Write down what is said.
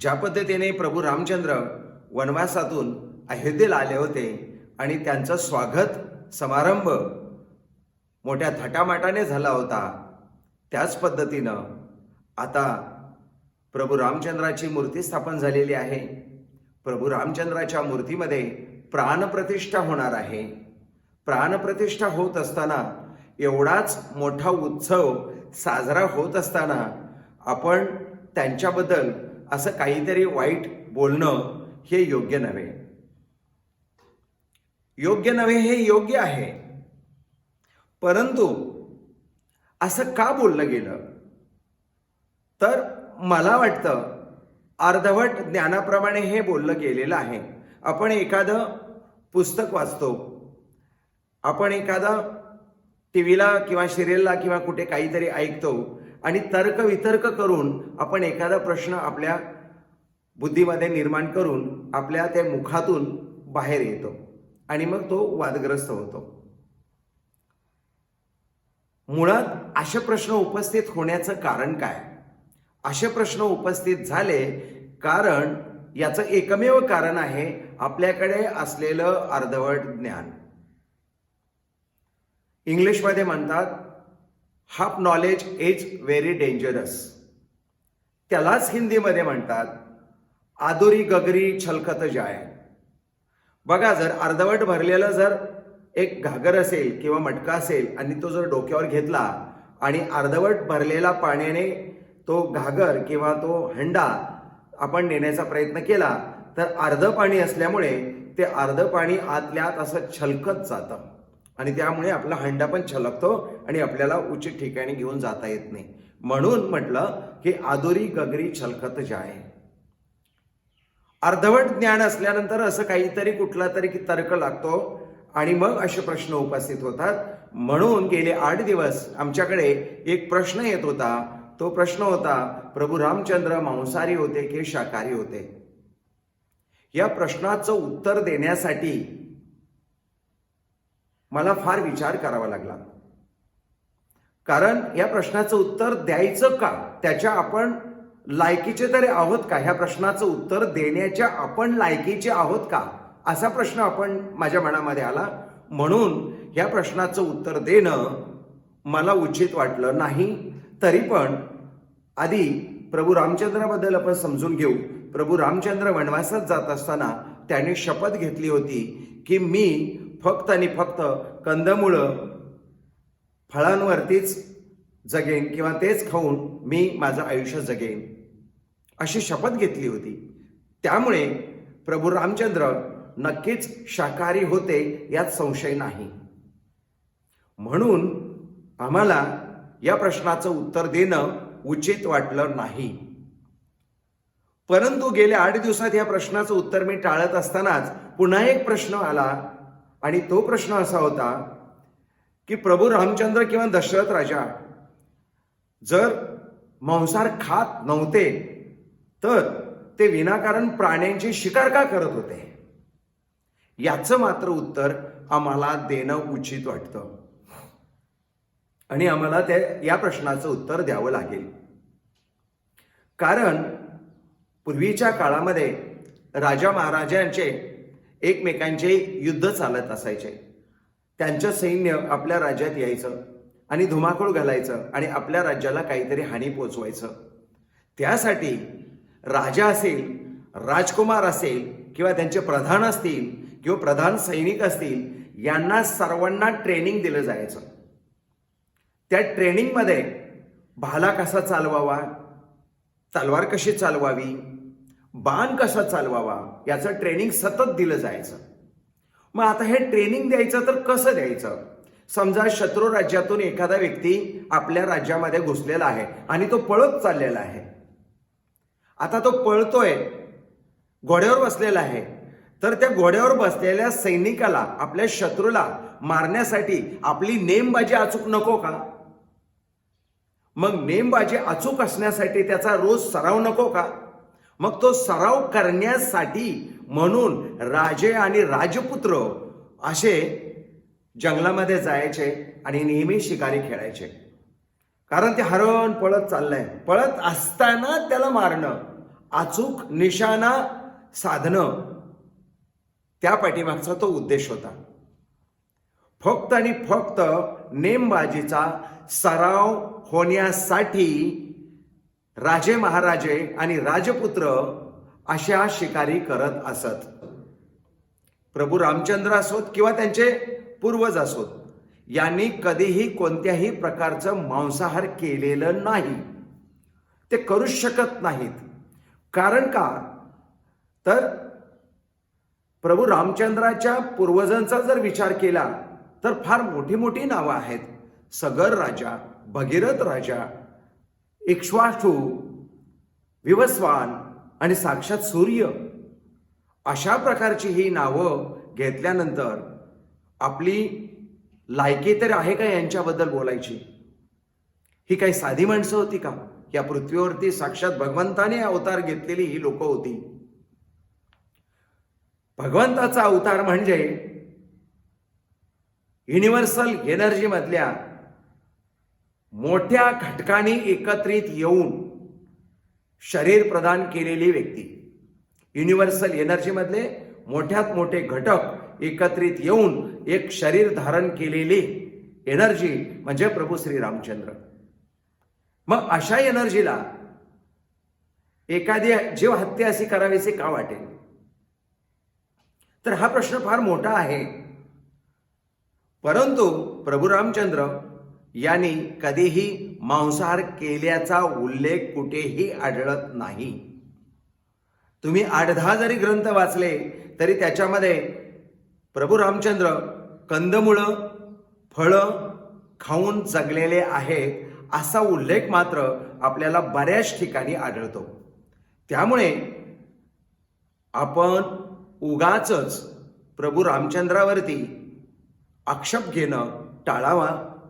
ज्या पद्धतीने प्रभू रामचंद्र वनवासातून अयोध्येला आले होते आणि त्यांचं स्वागत समारंभ मोठ्या थाटामाटाने झाला होता त्याच पद्धतीनं आता प्रभू रामचंद्राची मूर्ती स्थापन झालेली आहे. प्रभू रामचंद्राच्या मूर्तीमध्ये प्राणप्रतिष्ठा होणार आहे. प्राणप्रतिष्ठा होत असताना एवढाच मोठा उत्सव साजरा होत असताना आपण त्यांच्याबद्दल असं काहीतरी वाईट बोलणं हे योग्य नव्हे. योग्य नव्हे हे योग्य आहे. परंतु असं का बोललं गेलं? तर मला वाटतं अर्धवट ज्ञानाप्रमाणे हे बोललं गेलेलं आहे. आपण एखादं पुस्तक वाचतो. आपण एखादा टी व्हीला किंवा सिरियलला किंवा कुठे काहीतरी ऐकतो. आणि तर्कवितर्क करून आपण एखादा प्रश्न आपल्या बुद्धीमध्ये निर्माण करून आपल्या त्या मुखातून बाहेर येतो. आणि मग तो वादग्रस्त होतो. मुळात असे प्रश्न उपस्थित होण्याचं कारण काय? असे प्रश्न उपस्थित झाले कारण याचं एकमेव कारण आहे आपल्याकडे असलेलं अर्धवट ज्ञान. इंग्लिशमध्ये म्हणतात half knowledge is very dangerous. त्यालाच हिंदीमध्ये म्हणतात आदुरी गगरी छलकत जाय. बघा जर अर्धवट भरलेलं जर एक घागर असेल किंवा मटका असेल आणि तो जर डोक्यावर घेतला आणि अर्धवट भरलेला पाण्याने तो घागर किंवा तो हंडा आपण नेण्याचा प्रयत्न केला तर अर्ध पाणी असल्यामुळे ते अर्ध पाणी आतल्या आत असं छलकत जातं. आणि त्यामुळे आपला हंडा पण छलकतो आणि आपल्याला उचित ठिकाणी घेऊन जाता येत नाही. म्हणून म्हटलं की आदुरी गगरी छलकत जाय. अर्धवट ज्ञान असल्यानंतर असं काहीतरी कुठला तरी की तर्क लागतो आणि मग असे प्रश्न उपस्थित होतात. म्हणून गेले आठ दिवस आमच्याकडे एक प्रश्न येत होता. तो प्रश्न होता प्रभू रामचंद्र मांसाहारी होते की शाकाहारी होते? या प्रश्नाचं उत्तर देण्यासाठी मला फार विचार करावा लागला. कारण या प्रश्नाचं उत्तर द्यायचं का? त्याच्या आपण लायकीचे तरी आहोत का? ह्या प्रश्नाचं उत्तर देण्याच्या आपण लायकीचे आहोत का? असा प्रश्न आपण माझ्या मनामध्ये आला. म्हणून ह्या प्रश्नाचं उत्तर देणं मला उचित वाटलं नाही. तरी पण आधी प्रभू रामचंद्राबद्दल आपण समजून घेऊ. प्रभू रामचंद्र वनवासात जात असताना त्याने शपथ घेतली होती की मी फक्त आणि फक्त कंदमुळं फळांवरतीच जगेन किंवा तेच खाऊन मी माझं आयुष्य जगेन अशी शपथ घेतली होती. त्यामुळे प्रभू रामचंद्र नक्कीच शाकाहारी होते यात संशय नाही. म्हणून आम्हाला या प्रश्नाचं उत्तर देणं उचित वाटलं नाही. परंतु गेल्या आठ दिवसात या प्रश्नाचं उत्तर मी टाळत असतानाच पुन्हा एक प्रश्न आला. आणि तो प्रश्न असा होता की प्रभू रामचंद्र किंवा दशरथ राजा जर मांसार खात नव्हते तर ते विनाकारण प्राण्यांची शिकार का करत होते? याचं मात्र उत्तर आम्हाला देणं उचित वाटतं. आणि आम्हाला त्या या प्रश्नाचं उत्तर द्यावं लागेल. कारण पूर्वीच्या काळामध्ये राजा महाराजांचे एकमेकांचे युद्ध चालत असायचे. त्यांचं सैन्य आपल्या राज्यात यायचं आणि धुमाकूळ घालायचं आणि आपल्या राज्याला काहीतरी हानी पोचवायचं. त्यासाठी राजा असेल राजकुमार असेल किंवा त्यांचे प्रधान असतील किंवा प्रधान सैनिक असतील यांना सर्वांना ट्रेनिंग दिलं जायचं. त्या ट्रेनिंगमध्ये भाला कसा चालवावा तलवार कशी चालवावी बाण कसा चालवावा याचं ट्रेनिंग सतत दिलं जायचं. मग आता हे ट्रेनिंग द्यायचं तर कसं द्यायचं? समजा शत्रू राज्यातून एखादा व्यक्ती आपल्या राज्यामध्ये घुसलेला आहे आणि तो पळत चाललेला आहे. आता तो पळतोय घोड्यावर बसलेला आहे तर त्या घोड्यावर बसलेल्या सैनिकाला आपल्या शत्रूला मारण्यासाठी आपली नेमबाजी अचूक नको का? मग नेमबाजी अचूक असण्यासाठी त्याचा रोज सराव नको का? मग तो सराव करण्यासाठी म्हणून राजे आणि राजपुत्र असे जंगलामध्ये जायचे आणि नेहमी शिकारी खेळायचे. कारण ते हरण पळत चाललंय. पळत असताना त्याला मारणं अचूक निशाणा साधणं त्या पाठीमागचा तो उद्देश होता. फक्त आणि फक्त नेमबाजीचा सराव होण्यासाठी राजे महाराजे आणि राजपुत्र अशा शिकारी करत असत. प्रभू रामचंद्र असोत किंवा त्यांचे पूर्वज असोत यांनी कधीही कोणत्याही प्रकारचं मांसाहार केलेलं नाही. ते करूच शकत नाहीत. कारण का? तर प्रभू रामचंद्राच्या पूर्वजांचा जर विचार केला तर फार मोठी मोठी नावं आहेत. सगर राजा भगीरथ राजा इक्ष्वाकू विवस्वान आणि साक्षात सूर्य. अशा प्रकारची ही नावं घेतल्यानंतर आपली लायकी तर आहे का यांच्याबद्दल बोलायची? ही काही साधी माणसं होती का? या पृथ्वीवरती साक्षात भगवंताने अवतार घेतलेली ही लोक होती. भगवंताचा अवतार म्हणजे युनिव्हर्सल एनर्जी मधल्या मोठ्या घटकांनी एकत्रित येऊन शरीर प्रदान केलेली व्यक्ती. युनिव्हर्सल एनर्जीमधले मोठ्यात मोठे घटक एकत्रित येऊन एक शरीर धारण केलेली एनर्जी म्हणजे प्रभू श्री रामचंद्र. मग अशा एनर्जीला एखादी जीव हत्या अशी करावीसे का वाटेल? तर हा प्रश्न फार मोठा आहे. परंतु प्रभू रामचंद्र यांनी कधीही मांसाहार केल्याचा उल्लेख कुठेही आढळत नाही. तुम्ही आठ दहा जरी ग्रंथ वाचले तरी त्याच्यामध्ये प्रभू रामचंद्र कंदमुळं फळं खाऊन जगलेले आहेत असा उल्लेख मात्र आपल्याला बऱ्याच ठिकाणी आढळतो. त्यामुळे आपण उगाच प्रभू रामचंद्रावरती आक्षेप घेणं टाळावा